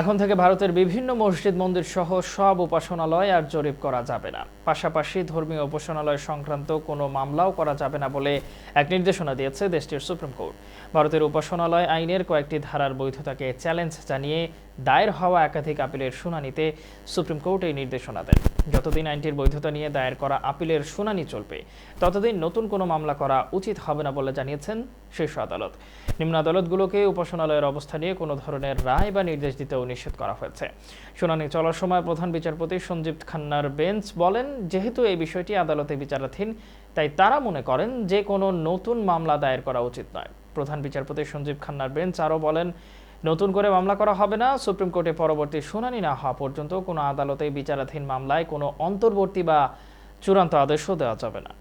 এখন থেকে ভারতের বিভিন্ন মসজিদ, মন্দির সহ সব উপাসনালয় আর জরিপ করা যাবে না। পাশাপাশি ধর্মীয় উপাসনালয় সংক্রান্ত কোনো মামলাও করা যাবে না বলে এক নির্দেশনা দিয়েছে দেশটির সুপ্রিম কোর্ট। ভারতের উপাসনালয় আইনের কয়েকটি ধারার বৈধতাকে চ্যালেঞ্জ জানিয়ে দায়ের হওয়া একাধিক আপিলের শুনানিতে সুপ্রিম কোর্ট এই নির্দেশনা দেন। যতদিন আইনটির বৈধতা নিয়ে দায়ের করা আপিলের শুনানি চলবে, ততদিন নতুন কোনো মামলা করা উচিত হবে না বলে জানিয়েছেন শীর্ষ আদালত। নিম্ন আদালতগুলোকে উপাসনালয়ের অবস্থা নিয়ে কোনো ধরনের রায় বা নির্দেশ দিতেও নিষেধ করা হয়েছে। শুনানি চলার সময় প্রধান বিচারপতি সঞ্জীব খান্নার বেঞ্চ বলেন, যেহেতু এই বিষয়টি আদালতে বিচারাধীন, তাই তারা মনে করেন যে কোনো নতুন মামলা দায়ের করা উচিত নয়। প্রধান বিচারপতি সঞ্জীব খান্নার বেঞ্চ আরও বলেন, নতুন করে মামলা করা হবে না, সুপ্রিম কোর্টে পরবর্তী শুনানি না হওয়া পর্যন্ত কোনো আদালতে বিচারাধীন মামলায় কোনো অন্তর্বর্তী বা চূড়ান্ত আদেশও দেওয়া যাবে না।